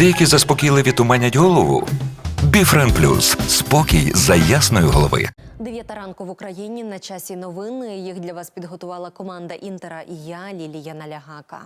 Деякі заспокійливі туманять голову. Біфрен Плюс спокій за ясної голови. Дев'ята ранку в Україні на часі новини. Їх для вас підготувала команда Інтера і я, Лілія Налягака.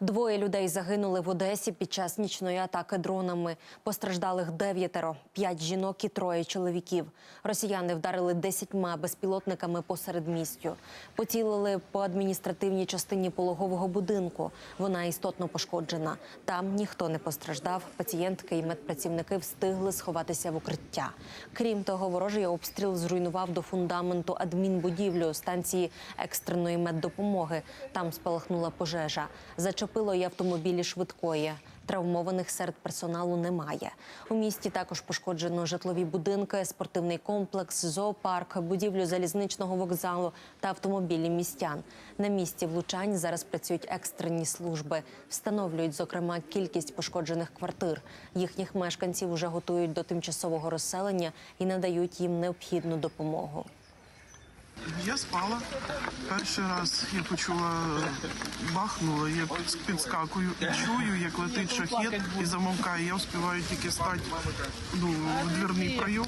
Двоє людей загинули в Одесі під час нічної атаки дронами. Постраждалих дев'ятеро, п'ять жінок і троє чоловіків. Росіяни вдарили десятьма безпілотниками посеред містю. Поцілили по адміністративній частині пологового будинку. Вона істотно пошкоджена. Там ніхто не постраждав. Пацієнтки і медпрацівники встигли сховатися в укриття. Крім того, ворожий обстріл зруйнував до фундаменту адмінбудівлю станції екстреної меддопомоги. Там спалахнула пожежа. Зачепило й автомобілі швидкої. Травмованих серед персоналу немає. У місті також пошкоджено житлові будинки, спортивний комплекс, зоопарк, будівлю залізничного вокзалу та автомобілі містян. На місці влучань зараз працюють екстрені служби. Встановлюють, зокрема, кількість пошкоджених квартир. Їхніх мешканців вже готують до тимчасового розселення і надають їм необхідну допомогу. Я спала. Перший раз я почула бахнуло, я підскакую і чую, як летить шахет і замовкає. Я встигаю тільки стати ну, в дверний прийом.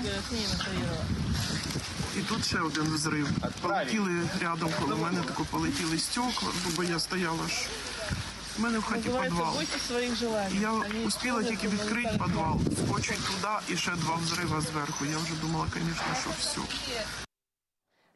І тут ще один взрив. Полетіли рядом коло мене, тако полетіли стекла, бо я стояла ж. У мене в хаті підвал. Я успіла тільки відкрити підвал, скочить туди і ще два взрива зверху. Я вже думала, звісно, що все.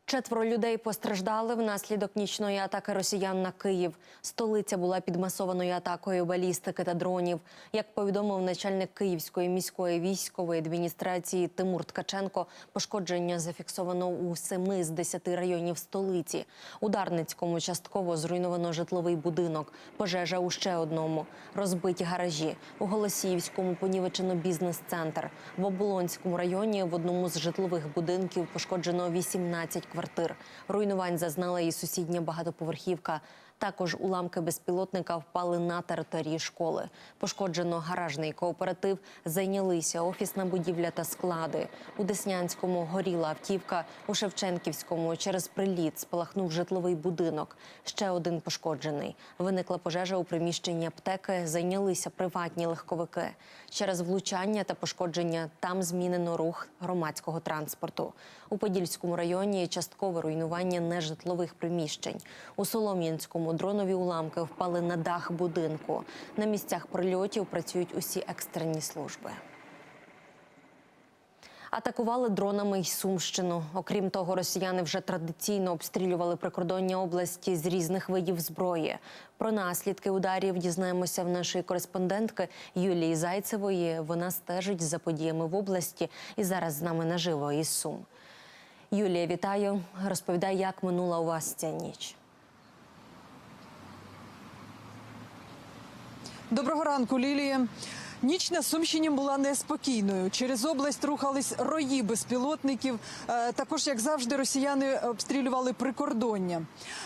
Четверо людей постраждали внаслідок нічної атаки росіян на Київ. Столиця була під масованою атакою балістики та дронів. Як повідомив начальник Київської міської військової адміністрації Тимур Ткаченко, пошкодження зафіксовано у семи з десяти районів столиці. У Дарницькому частково зруйновано житловий будинок, пожежа у ще одному, розбиті гаражі. У Голосіївському понівечено бізнес-центр. В Оболонському районі в одному з житлових будинків пошкоджено 18 квартир. Руйнувань зазнала і сусідня багатоповерхівка. Також уламки безпілотника впали на території школи. Пошкоджено гаражний кооператив, зайнялися офісна будівля та склади. У Деснянському горіла автівка, у Шевченківському через приліт спалахнув житловий будинок. Ще один пошкоджений. Виникла пожежа у приміщенні аптеки, зайнялися приватні легковики. Через влучання та пошкодження там змінено рух громадського транспорту. У Подільському районі часткове руйнування нежитлових приміщень. У Солом'янському дронові уламки впали на дах будинку. На місцях прильотів працюють усі екстрені служби. Атакували дронами й Сумщину. Окрім того, росіяни вже традиційно обстрілювали прикордоння області з різних видів зброї. Про наслідки ударів дізнаємося в нашої кореспондентки Юлії Зайцевої. Вона стежить за подіями в області і зараз з нами наживо із Сум. Юлія, вітаю. Розповідай, як минула у вас ця ніч. Доброго ранку, Лілія. Ніч на Сумщині була неспокійною. Через область рухались рої безпілотників. Е, Також, як завжди, росіяни обстрілювали прикордоння.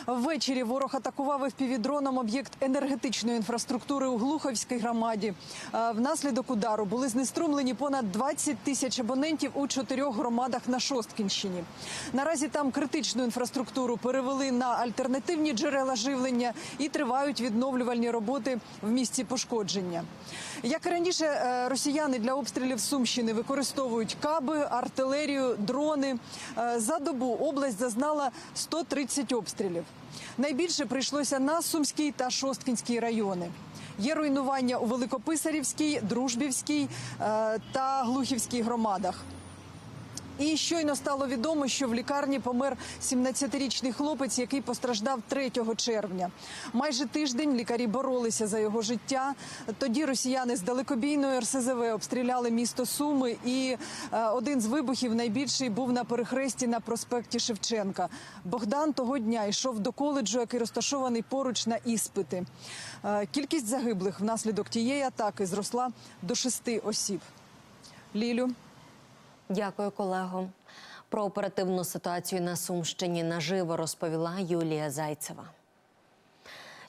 Ввечері ворог атакував FPV-дроном об'єкт енергетичної інфраструктури у Глуховській громаді. Е, Внаслідок удару були знеструмлені понад 20 тисяч абонентів у чотирьох громадах на Шосткінщині. Наразі там критичну інфраструктуру перевели на альтернативні джерела живлення і тривають відновлювальні роботи в місці пошкодження. Як і раніше, е, росіяни для обстрілів Сумщини використовують каби, артилерію, дрони. Е, За добу область зазнала 130 обстрілів. Найбільше прийшлося на Сумський та Шосткінський райони. Є руйнування у Великописарівській, Дружбівській е, та Глухівській громадах. І щойно стало відомо, що в лікарні помер 17-річний хлопець, який постраждав 3 червня. Майже тиждень лікарі боролися за його життя. Тоді росіяни з далекобійної РСЗВ обстріляли місто Суми, і е, один з вибухів найбільший був на перехресті на проспекті Шевченка. Богдан того дня йшов до коледжу, який розташований поруч на іспити. Е, Кількість загиблих внаслідок тієї атаки зросла до шести осіб. Лілю. Дякую, колего. Про оперативну ситуацію на Сумщині наживо розповіла Юлія Зайцева.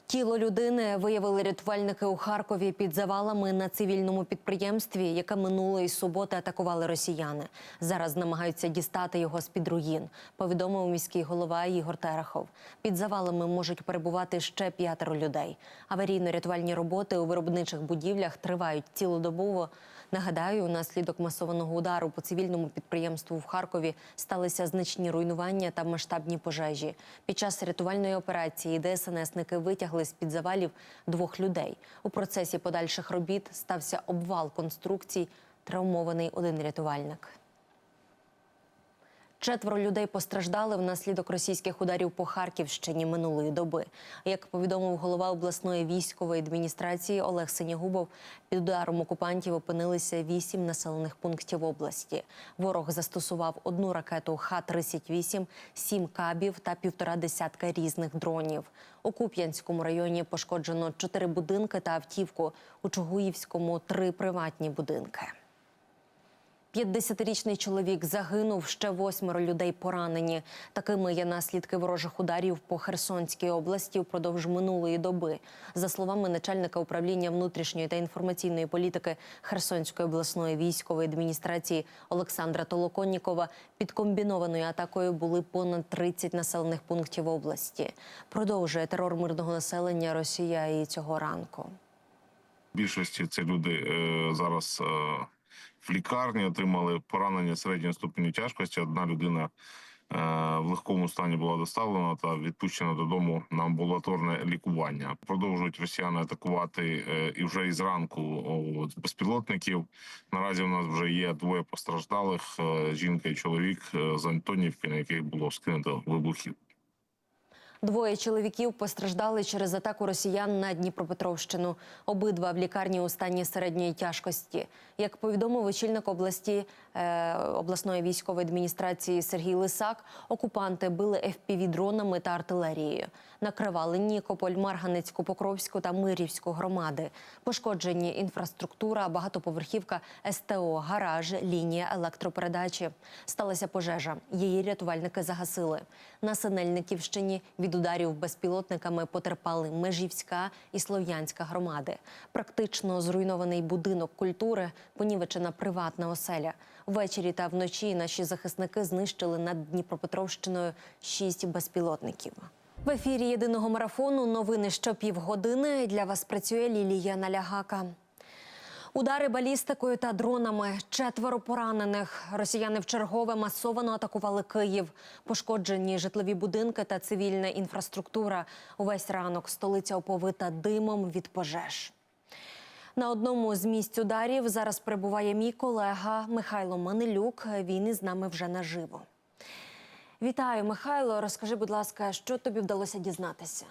Тіло людини виявили рятувальники у Харкові під завалами на цивільному підприємстві, яке минулої суботи атакували росіяни. Зараз намагаються дістати його з під руїн. Повідомив міський голова Ігор Терехов. Під завалами можуть перебувати ще п'ятеро людей. Аварійно-рятувальні роботи у виробничих будівлях тривають цілодобово. Нагадаю, наслідок масованого удару по цивільному підприємству в Харкові сталися значні руйнування та масштабні пожежі. Під час рятувальної операції ДСНСники витягли з під завалів двох людей. У процесі подальших робіт стався обвал конструкцій. Травмований один рятувальник. Четверо людей постраждали внаслідок російських ударів по Харківщині минулої доби. Як повідомив голова обласної військової адміністрації Олег Синягубов, під ударом окупантів опинилися вісім населених пунктів області. Ворог застосував одну ракету Х-38, сім кабів та півтора десятка різних дронів. У Куп'янському районі пошкоджено чотири будинки та автівку. У Чугуївському три приватні будинки. 50-річний чоловік загинув, ще восьмеро людей поранені. Такими є наслідки ворожих ударів по Херсонській області впродовж минулої доби. За словами начальника управління внутрішньої та інформаційної політики Херсонської обласної військової адміністрації Олександра Толоконнікова, під комбінованою атакою були понад 30 населених пунктів області. Продовжує терор мирного населення Росія і цього ранку. Більшості це люди е, зараз е, в лікарні отримали поранення середньої ступеню тяжкості. Одна людина е, в легкому стані була доставлена та відпущена додому на амбулаторне лікування. Продовжують росіяни атакувати е, і вже із ранку безпілотників. Наразі у нас вже є двоє постраждалих: е, жінка і чоловік з Антонівки, на яких було скинуто вибухів. Двоє чоловіків постраждали через атаку росіян на Дніпропетровщину. Обидва в лікарні у стані середньої тяжкості. Як повідомив очільник області е, обласної військової адміністрації Сергій Лисак, окупанти били fpv дронами та артилерією. Накривали Нікополь, Марганецьку, Покровську та Мирівську громади. Пошкоджені інфраструктура, багатоповерхівка, СТО, гараж, лінія електропередачі. Сталася пожежа. Її рятувальники загасили. На Синельниківщині від ударів безпілотниками потерпали Межівська і Слов'янська громади. Практично зруйнований будинок культури, понівечена приватна оселя. Ввечері та вночі наші захисники знищили над Дніпропетровщиною шість безпілотників. В ефірі єдиного марафону новини щопівгодини. Для вас працює Лілія Налягака. Удари балістикою та дронами, четверо поранених. Росіяни вчергове масовано атакували Київ. Пошкоджені житлові будинки та цивільна інфраструктура. Увесь ранок столиця оповита димом від пожеж. На одному з місць ударів зараз перебуває мій колега Михайло Манилюк. Він із нами вже наживо. Вітаю, Михайло. Розкажи, будь ласка, що тобі вдалося дізнатися?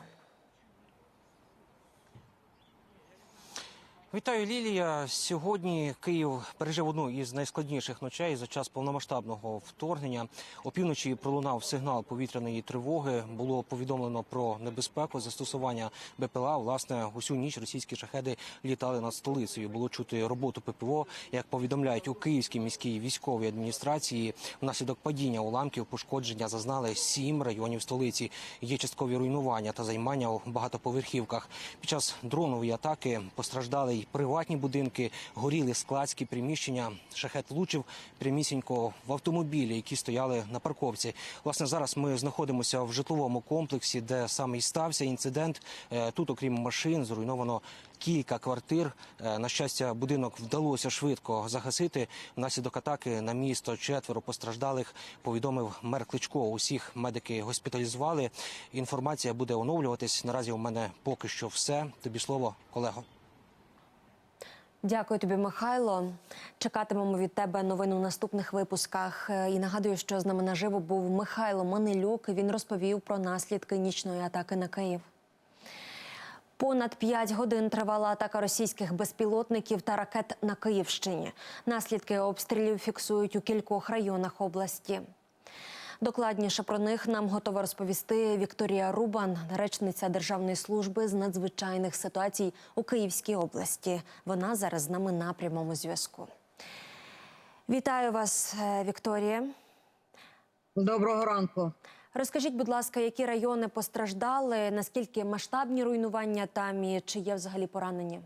Вітаю, Лілія. Сьогодні Київ пережив одну із найскладніших ночей за час повномасштабного вторгнення. Опівночі пролунав сигнал повітряної тривоги. Було повідомлено про небезпеку застосування БПЛА. Власне, усю ніч російські шахеди літали над столицею. Було чути роботу ППО. Як повідомляють у Київській міській військовій адміністрації, внаслідок падіння уламків пошкодження зазнали сім районів столиці. Є часткові руйнування та займання у багатоповерхівках. Під час дронової атаки постраждали й приватні будинки, горіли складські приміщення. Шахет влучив прямісінько в автомобілі, які стояли на парковці. Власне, зараз ми знаходимося в житловому комплексі, де саме і стався інцидент. Е, Тут, окрім машин, зруйновано кілька квартир. Е, На щастя, будинок вдалося швидко загасити. Внаслідок атаки на місто четверо постраждалих. Повідомив мер Кличко. Усіх медики госпіталізували. Інформація буде оновлюватись. Наразі у мене поки що все. Тобі слово, колего. Дякую тобі, Михайло. Чекатимемо від тебе новин у наступних випусках. Е, І нагадую, що з нами наживо був Михайло Манилюк. Він розповів про наслідки нічної атаки на Київ. Понад п'ять годин тривала атака російських безпілотників та ракет на Київщині. Наслідки обстрілів фіксують у кількох районах області. Докладніше про них нам готова розповісти Вікторія Рубан, речниця Державної служби з надзвичайних ситуацій у Київській області. Вона зараз з нами на прямому зв'язку. Вітаю вас, е, Вікторія. Доброго ранку. Розкажіть, будь ласка, які райони постраждали, наскільки масштабні руйнування там і чи є взагалі поранені?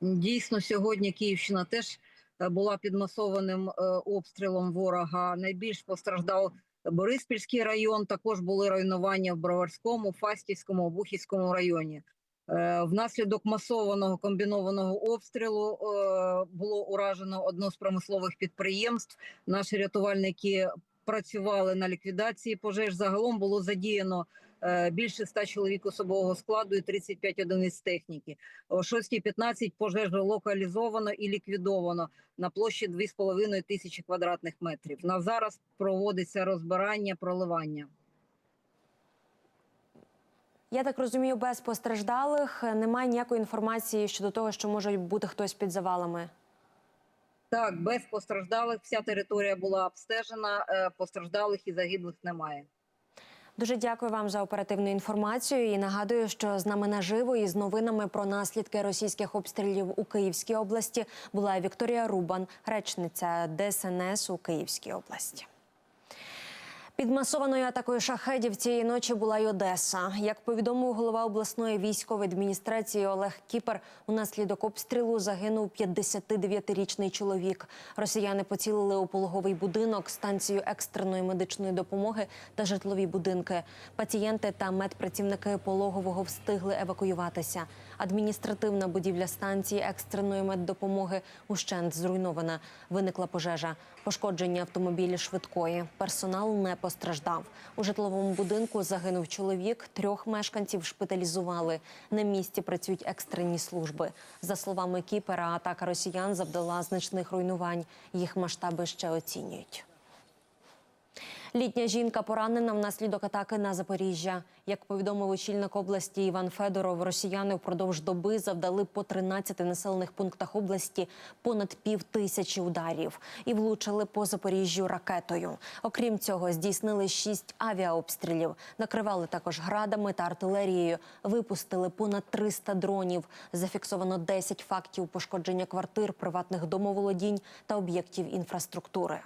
Дійсно, сьогодні Київщина теж була під масованим е, обстрілом ворога. Найбільш постраждав Бориспільський район. Також були руйнування в Броварському, Фастівському, Обухівському районі. Е, Внаслідок масованого комбінованого обстрілу е, було уражено одно з промислових підприємств. Наші рятувальники працювали на ліквідації пожеж. Загалом було задіяно е, більше 100 чоловік особового складу і 35 одиниць техніки. О 6.15 пожежу локалізовано і ліквідовано на площі 2,5 тисячі квадратних метрів. На зараз проводиться розбирання, проливання. Я так розумію, без постраждалих немає ніякої інформації щодо того, що може бути хтось під завалами. Так, без постраждалих вся територія була обстежена. е, Постраждалих і загиблих немає. Дуже дякую вам за оперативну інформацію і нагадую, що з нами наживо із новинами про наслідки російських обстрілів у Київській області була Вікторія Рубан, речниця ДСНС у Київській області. Під масованою атакою шахедів цієї ночі була й Одеса. Як повідомив голова обласної військової адміністрації Олег Кіпер, унаслідок обстрілу загинув 59-річний чоловік. Росіяни поцілили у пологовий будинок, станцію екстреної медичної допомоги та житлові будинки. Пацієнти та медпрацівники пологового встигли евакуюватися. Адміністративна будівля станції екстреної меддопомоги ущент зруйнована. Виникла пожежа. Пошкодження автомобілі швидкої. Персонал не постраждав. У житловому будинку загинув чоловік. Трьох мешканців шпиталізували. На місці працюють екстрені служби. За словами Кіпера, атака росіян завдала значних руйнувань. Їх масштаби ще оцінюють. Літня жінка поранена внаслідок атаки на Запоріжжя. Як повідомив очільник області Іван Федоров, росіяни впродовж доби завдали по 13 населених пунктах області понад пів тисячі ударів і влучили по Запоріжжю ракетою. Окрім цього, здійснили шість авіаобстрілів, накривали також градами та артилерією. Випустили понад 300 дронів. Зафіксовано 10 фактів пошкодження квартир, приватних домоволодінь та об'єктів інфраструктури.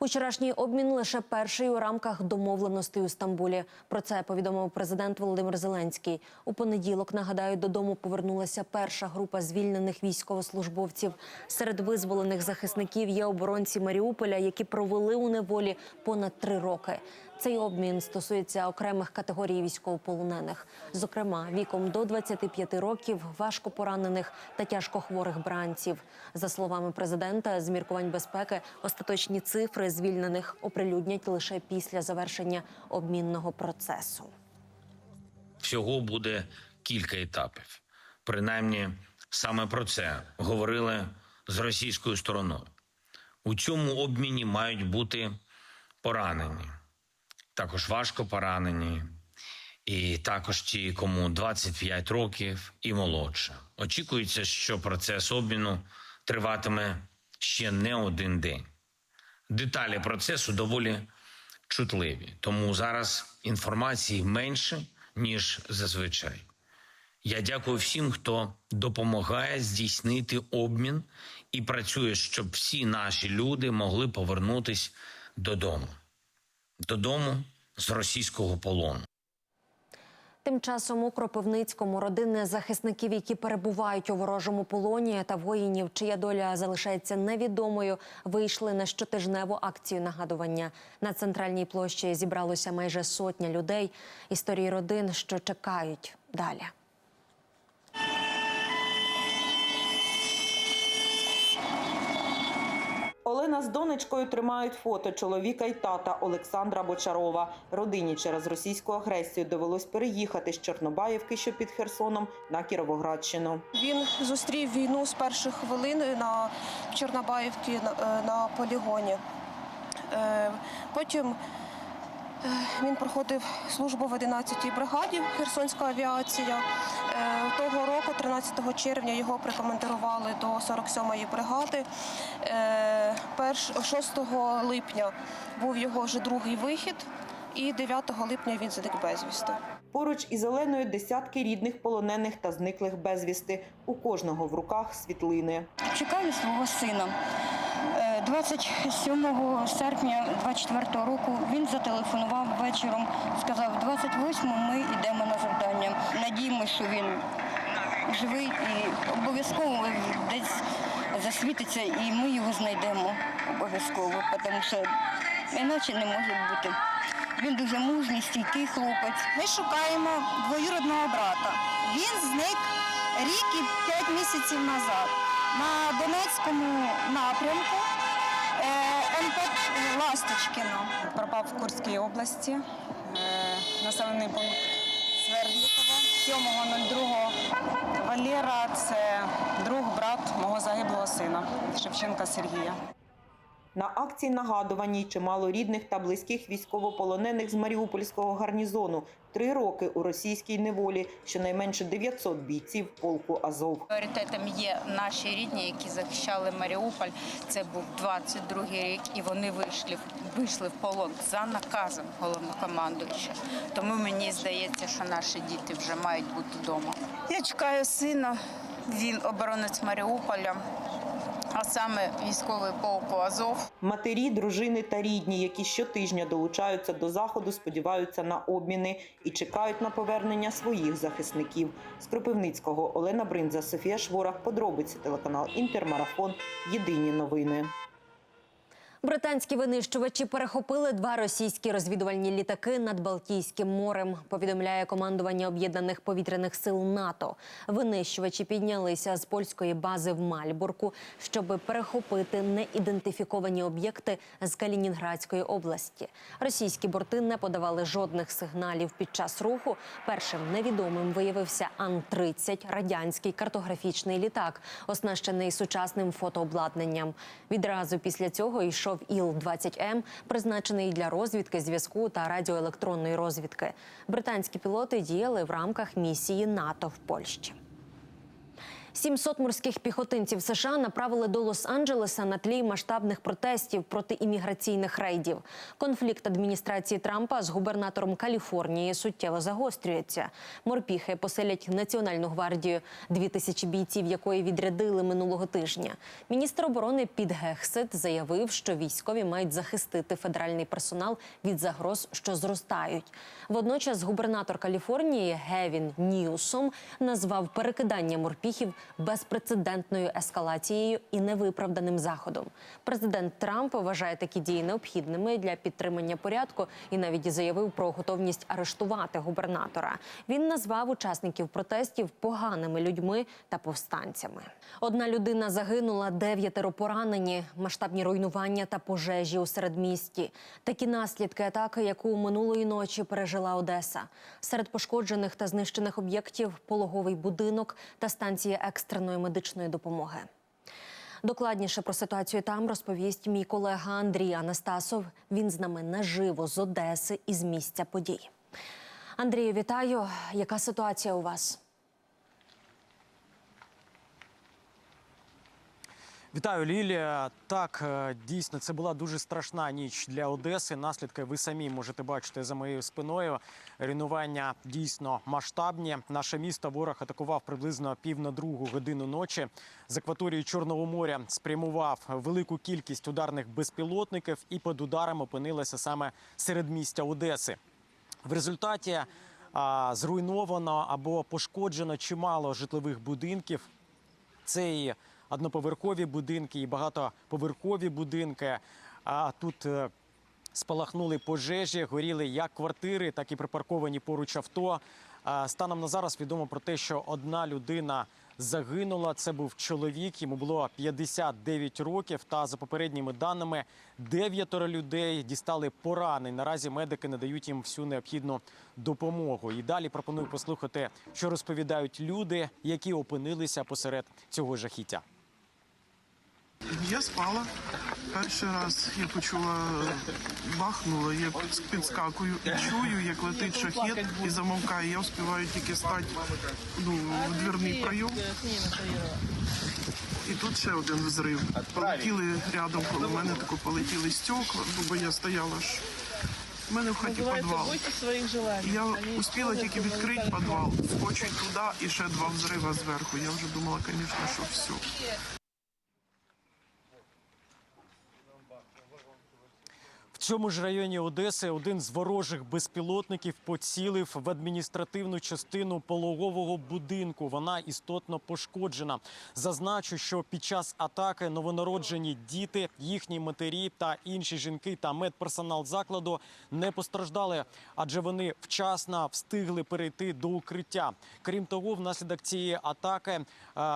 Учорашній обмін лише перший у рамках домовленостей у Стамбулі. Про це повідомив президент Володимир Зеленський. У понеділок нагадаю, додому повернулася перша група звільнених військовослужбовців. Серед визволених захисників є оборонці Маріуполя, які провели у неволі понад три роки. Цей обмін стосується окремих категорій військовополонених, зокрема віком до 25 років, важко поранених та тяжкохворих бранців. За словами президента, з міркувань безпеки остаточні цифри звільнених оприлюднять лише після завершення обмінного процесу. всього буде кілька етапів. Принаймні, саме про це говорили з російською стороною. У цьому обміні мають бути поранені, також важко поранені, і також ті, кому 25 років і молодше. Очікується, що процес обміну триватиме ще не один день. Деталі процесу доволі чутливі, тому зараз інформації менше, ніж зазвичай. Я дякую всім, хто допомагає здійснити обмін і працює, щоб всі наші люди могли повернутись додому. Додому з російського полону. Тим часом у Кропивницькому родини захисників, які перебувають у ворожому полоні, та воїнів, чия доля залишається невідомою, вийшли на щотижневу акцію нагадування. На центральній площі зібралося майже сотня людей. Історії родин, що чекають далі. Олена з донечкою тримають фото чоловіка й тата Олександра Бочарова. Родині через російську агресію довелось переїхати з Чорнобаївки, що під Херсоном, на Кіровоградщину. Він зустрів війну з перших хвилин на Чорнобаївці на, е, полігоні. Е, Потім він проходив службу в 11-й бригаді Херсонська авіація. Е, Того року, 13 червня, його прикомандирували до 47-ї бригади. Е, перш- 6 липня був його вже другий вихід, і 9 липня він зник безвісти. Поруч із Оленою десятки рідних полонених та зниклих безвісти. У кожного в руках світлини. Чекаю свого сина. Е, 27 серпня 24 року він зателефонував вечором, сказав, 28 ми йдемо на завдання. Надіємося, що він живий і обов'язково десь засвітиться, і ми його знайдемо обов'язково, тому що іначе не може бути. Він дуже мужній, стійкий хлопець. Ми шукаємо двоюродного брата. Він зник рік і п'ять місяців назад на Донецькому напрямку МП Ласточкіно. Пропав в Курській області, е, населений пункт Свердлікова. 7.02 Валера це друг, брат мого загиблого сина Шевченка Сергія. На акції нагадуваній чимало рідних та близьких військовополонених з Маріупольського гарнізону. Три роки у російській неволі, щонайменше 900 бійців полку Азов. Пріоритетом є наші рідні, які захищали Маріуполь. Це був 22-й рік, і вони вийшли, вийшли в полон за наказом головнокомандуючого. Тому мені здається, що наші діти вже мають бути вдома. Я чекаю сина. Він оборонець Маріуполя, а саме військовий полку Азов. Матері, дружини та рідні, які щотижня долучаються до заходу, сподіваються на обміни і чекають на повернення своїх захисників. З Кропивницького Олена Бринза, Софія Шворах. Подробиці телеканал Інтермарафон. Єдині новини. Британські винищувачі перехопили два російські розвідувальні літаки над Балтійським морем. Повідомляє командування об'єднаних повітряних сил НАТО. Винищувачі піднялися з польської бази в Мальбурку, щоб перехопити неідентифіковані об'єкти з Калінінградської області. Російські борти не подавали жодних сигналів під час руху. Першим невідомим виявився Ан-30 – радянський картографічний літак, оснащений сучасним фотообладнанням. Відразу після цього йшов Іл-20М, призначений для розвідки, зв'язку та радіоелектронної розвідки. Британські пілоти діяли в рамках місії НАТО в Польщі. 700 морських піхотинців США направили до Лос-Анджелеса на тлі масштабних протестів проти імміграційних рейдів. Конфлікт адміністрації Трампа з губернатором Каліфорнії суттєво загострюється. Морпіхи поселять Національну гвардію, дві тисячі бійців якої відрядили минулого тижня. Міністр оборони Піт Гексет заявив, що військові мають захистити федеральний персонал від загроз, що зростають. Водночас губернатор Каліфорнії Гевін Ньюсом назвав перекидання морпіхів безпрецедентною ескалацією і невиправданим заходом. Президент Трамп вважає такі дії необхідними для підтримання порядку і навіть заявив про готовність арештувати губернатора. Він назвав учасників протестів поганими людьми та повстанцями. Одна людина загинула, дев'ятеро поранені, масштабні руйнування та пожежі у середмісті. Такі наслідки атаки, яку минулої ночі пережила Одеса. Серед пошкоджених та знищених об'єктів пологовий будинок та станція екстреної медичної допомоги. Докладніше про ситуацію там розповість мій колега Андрій Анастасов. Він з нами наживо з Одеси і з місця подій. Андрію, вітаю. Яка ситуація у вас? Вітаю, Лілія. Так, е, дійсно, це була дуже страшна ніч для Одеси. Наслідки ви самі можете бачити за моєю спиною. Руйнування дійсно масштабні. Наше місто ворог атакував приблизно пів на другу годину ночі. З акваторії Чорного моря спрямував велику кількість ударних безпілотників і під ударом опинилися саме серед містя Одеси. В результаті а, зруйновано або пошкоджено чимало житлових будинків. Це і одноповерхові будинки, і багатоповерхові будинки. А тут е, спалахнули пожежі, горіли як квартири, так і припарковані поруч авто. Станом на зараз відомо про те, що одна людина загинула. Це був чоловік, йому було 59 років. Та за попередніми даними, дев'ятеро людей дістали поранень. Наразі медики надають їм всю необхідну допомогу. І далі пропоную послухати, що розповідають люди, які опинилися посеред цього жахіття. Я спала. Перший раз я почула бахнуло, я підскакую і чую, як летить шахет і замовкає. Я встигаю тільки стати ну, в дверний прийом. І тут ще один взрив. Полетіли рядом коло мене, тако полетіли стекла, бо я стояла ж. У мене в хаті підвал. Я успіла тільки відкрити підвал, скочить туди і ще два взрива зверху. Я вже думала, звісно, що все. Цьому ж районі Одеси один з ворожих безпілотників поцілив в адміністративну частину пологового будинку. Вона істотно пошкоджена. Зазначу, що під час атаки новонароджені діти, їхні матері та інші жінки та медперсонал закладу не постраждали, адже вони вчасно встигли перейти до укриття. Крім того, внаслідок цієї атаки е,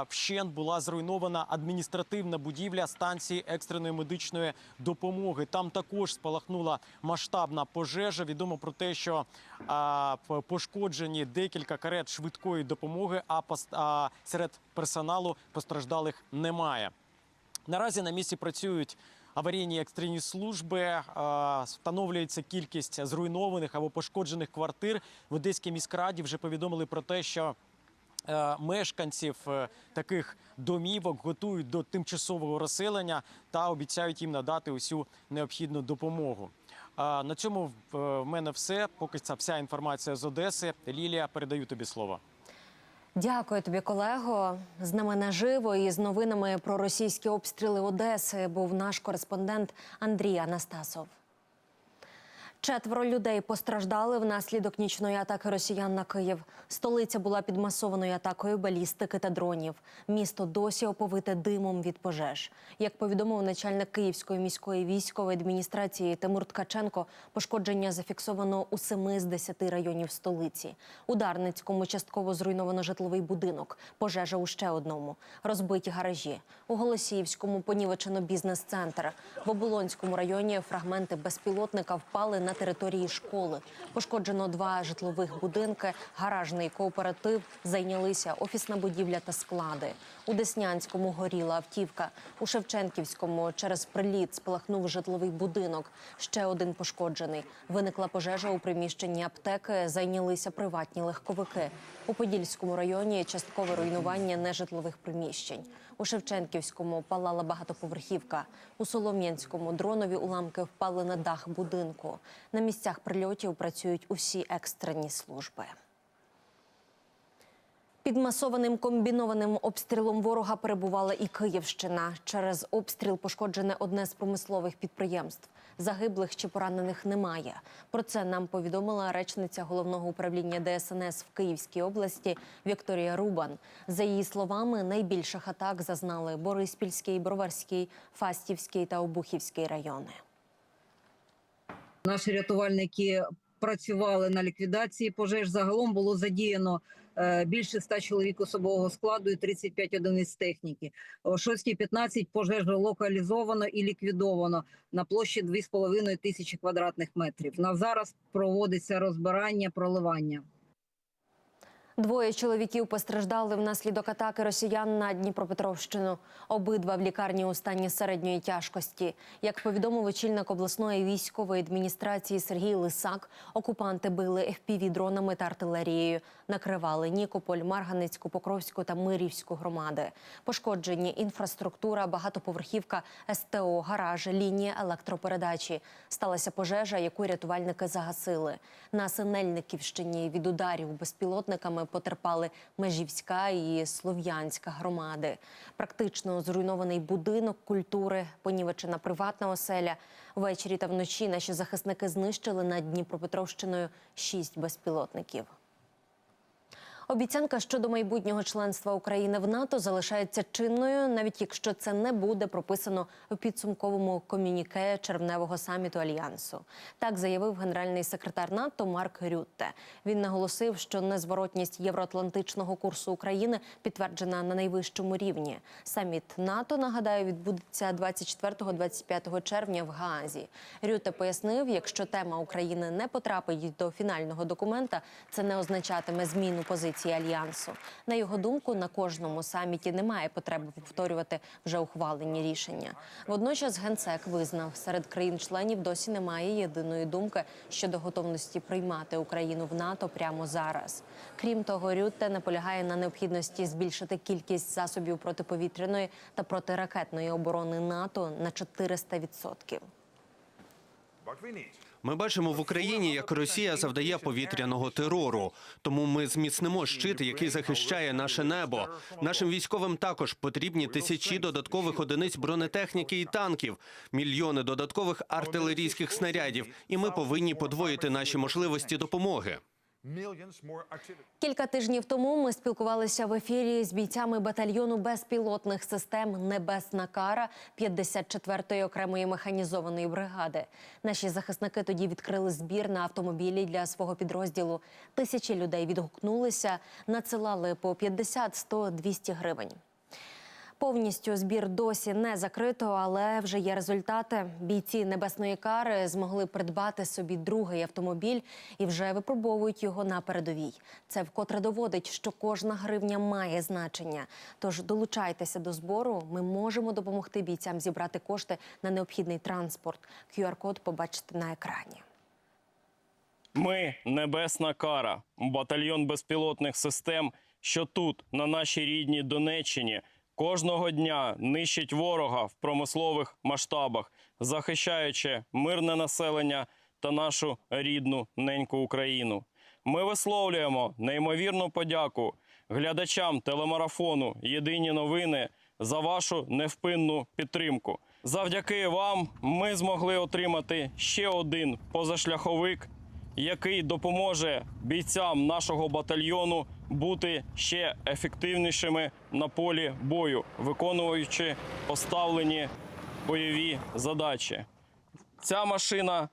вщент була зруйнована адміністративна будівля станції екстреної медичної допомоги. Там також спалахнула масштабна пожежа. Відомо про те, що а, пошкоджені декілька карет швидкої допомоги, а, а серед персоналу постраждалих немає. Наразі на місці працюють аварійні екстрені служби. Встановлюється кількість зруйнованих або пошкоджених квартир. В Одеській міськраді вже повідомили про те, що мешканців е, таких домівок готують до тимчасового розселення та обіцяють їм надати усю необхідну допомогу. На цьому в е, мене все. Поки це вся інформація з Одеси. Лілія, передаю тобі слово. Дякую тобі, колего. З нами наживо і з новинами про російські обстріли Одеси був наш кореспондент Андрій Анастасов. Четверо людей постраждали внаслідок нічної атаки росіян на Київ. Столиця була під масованою атакою балістики та дронів. Місто досі оповите димом від пожеж. Як повідомив начальник Київської міської військової адміністрації Тимур Ткаченко, пошкодження зафіксовано у семи з десяти районів столиці. У Дарницькому частково зруйновано житловий будинок. Пожежа у ще одному. Розбиті гаражі. У Голосіївському понівечено бізнес-центр. В Оболонському районі фрагменти безпілотника впали на території школи. Пошкоджено два житлових будинки, гаражний кооператив, зайнялися офісна будівля та склади. У Деснянському горіла автівка. У Шевченківському через приліт спалахнув житловий будинок. Ще один пошкоджений. Виникла пожежа у приміщенні аптеки. Зайнялися приватні легковики. У Подільському районі часткове руйнування нежитлових приміщень. У Шевченківському палала багатоповерхівка. У Солом'янському дронові уламки впали на дах будинку. На місцях прильотів працюють усі екстрені служби. Під масованим комбінованим обстрілом ворога перебувала і Київщина. Через обстріл пошкоджене одне з промислових підприємств. Загиблих чи поранених немає. Про це нам повідомила речниця головного управління ДСНС в Київській області Вікторія Рубан. За її словами, найбільших атак зазнали Бориспільський, Броварський, Фастівський та Обухівський райони. Наші рятувальники працювали на ліквідації пожеж. Загалом було задіяно більше 100 чоловік особового складу і 35 одиниць техніки. О 6.15 пожежу локалізовано і ліквідовано на площі 2,5 тисячі квадратних метрів. На зараз проводиться розбирання, проливання. Двоє чоловіків постраждали внаслідок атаки росіян на Дніпропетровщину. Обидва в лікарні у стані середньої тяжкості. Як повідомив очільник обласної військової адміністрації Сергій Лисак, окупанти били fpv дронами та артилерією. Накривали Нікополь, Марганецьку, Покровську та Мирівську громади. Пошкоджені інфраструктура, багатоповерхівка, СТО, гараж, лінія електропередачі. Сталася пожежа, яку рятувальники загасили. На Синельниківщині від ударів безпілотниками потерпали Межівська і Слов'янська громади. Практично зруйнований будинок культури, понівечена приватна оселя. Ввечері та вночі наші захисники знищили над Дніпропетровщиною шість безпілотників. Обіцянка щодо майбутнього членства України в НАТО залишається чинною, навіть якщо це не буде прописано у підсумковому комюніке червневого саміту альянсу. Так заявив генеральний секретар НАТО Марк Рютте. Він наголосив, що незворотність євроатлантичного курсу України підтверджена на найвищому рівні. Саміт НАТО нагадаю відбудеться 24-25 червня в Гаазі. Рютте пояснив, якщо тема України не потрапить до фінального документа, це не означатиме зміну позиції альянсу. На його думку, на кожному саміті немає потреби повторювати вже ухвалені рішення. Водночас генсек визнав, серед країн-членів досі немає єдиної думки щодо готовності приймати Україну в НАТО прямо зараз. Крім того, Рютте наполягає на необхідності збільшити кількість засобів протиповітряної та протиракетної оборони НАТО на 400%. Ми бачимо в Україні, як Росія завдає повітряного терору. Тому ми зміцнимо щит, який захищає наше небо. Нашим військовим також потрібні тисячі додаткових одиниць бронетехніки і танків, мільйони додаткових артилерійських снарядів. І ми повинні подвоїти наші можливості допомоги. Кілька тижнів тому ми спілкувалися в ефірі з бійцями батальйону безпілотних систем Небесна кара 54-ї окремої механізованої бригади. Наші захисники тоді відкрили збір на автомобілі для свого підрозділу. Тисячі людей відгукнулися, надсилали по 50, 100, 200 гривень. Повністю збір досі не закрито, але вже є результати. Бійці небесної кари змогли придбати собі другий автомобіль і вже випробовують його на передовій. Це вкотре доводить, що кожна гривня має значення. Тож долучайтеся до збору. Ми можемо допомогти бійцям зібрати кошти на необхідний транспорт. QR-код побачите на екрані. Ми небесна кара, батальйон безпілотних систем, що тут, на нашій рідній Донеччині, кожного дня нищить ворога в промислових масштабах, захищаючи мирне населення та нашу рідну неньку Україну. Ми висловлюємо неймовірну подяку глядачам телемарафону Єдині новини за вашу невпинну підтримку. Завдяки вам ми змогли отримати ще один позашляховик який допоможе бійцям нашого батальйону бути ще ефективнішими на полі бою, виконуючи поставлені бойові задачі. Ця машина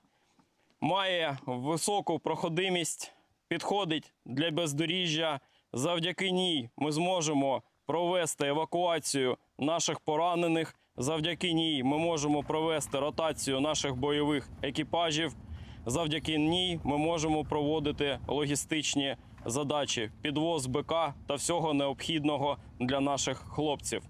має високу проходимість, підходить для бездоріжжя. Завдяки ній ми зможемо провести евакуацію наших поранених. Завдяки ній ми можемо провести ротацію наших бойових екіпажів. Завдяки ній ми можемо проводити логістичні задачі, підвоз БК та всього необхідного для наших хлопців.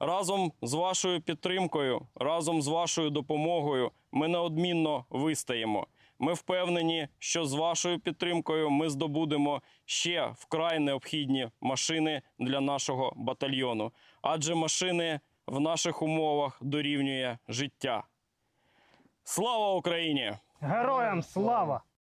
Разом з вашою підтримкою, разом з вашою допомогою ми неодмінно вистоїмо. Ми впевнені, що з вашою підтримкою ми здобудемо ще вкрай необхідні машини для нашого батальйону, адже машини в наших умовах дорівнює життя. Слава Україні! Героям слава!